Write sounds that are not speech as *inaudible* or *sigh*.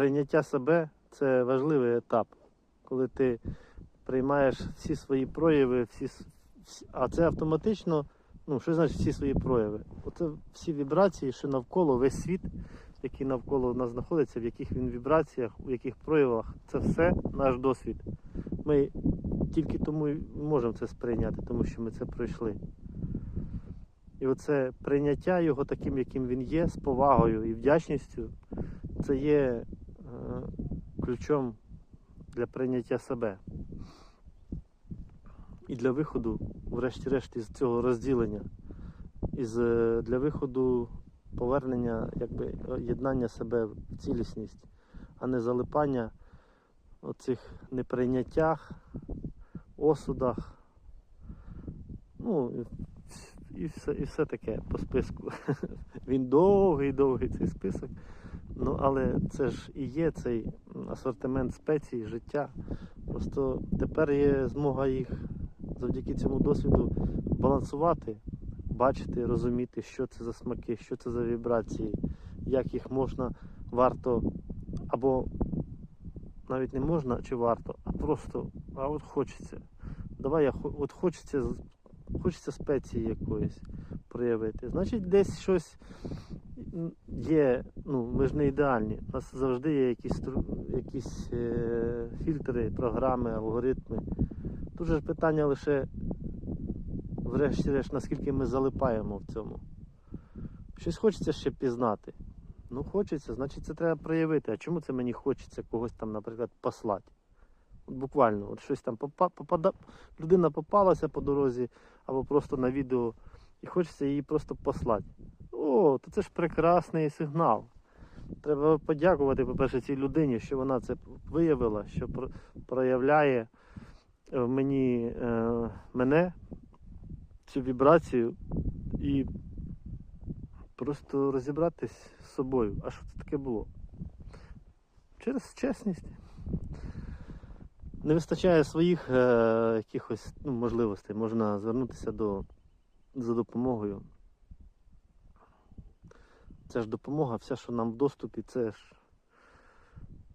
прийняття себе це важливий етап, коли ти приймаєш всі свої прояви, всі, а це автоматично, ну що значить всі свої прояви? Оце всі вібрації, що навколо, весь світ, який навколо нас знаходиться, в яких він вібраціях, у яких проявах, це все наш досвід. Ми тільки тому і можемо це сприйняти, тому що ми це пройшли. І оце прийняття його таким, яким він є, з повагою і вдячністю, це є ключом для прийняття себе. І для виходу, врешті-решт, із цього розділення, із, для виходу повернення, якби єднання себе в цілісність, а не залипання оцих неприйняттях, осудах. Ну, і все, і все таке по списку. *laughs* Він довгий, довгий цей список. Ну, але це ж і є цей асортимент спецій, життя. Просто тепер є змога їх завдяки цьому досвіду балансувати, бачити, розуміти, що це за смаки, що це за вібрації, як їх можна, варто, або навіть не можна чи варто, а просто, а от хочеться. Давай я от хочеться, хочеться спеції якоїсь проявити. Значить, десь щось є, ну, ми ж не ідеальні. У нас завжди є якісь, якісь е, фільтри, програми, алгоритми. Тут же питання лише, врешті-решт, наскільки ми залипаємо в цьому. Щось хочеться ще пізнати. Ну, хочеться, значить це треба проявити. А чому це мені хочеться когось там, наприклад, послати? От буквально, от щось там попа, попада, людина попалася по дорозі або просто на відео, і хочеться її просто послати. О, то це ж прекрасний сигнал. Треба подякувати, по-перше, цій людині, що вона це виявила, що проявляє в мені е, мене, цю вібрацію, і просто розібратись з собою. А що це таке було? Через чесність. Не вистачає своїх е, якихось ну, можливостей. Можна звернутися до, за допомогою. Це ж допомога, все, що нам в доступі, це ж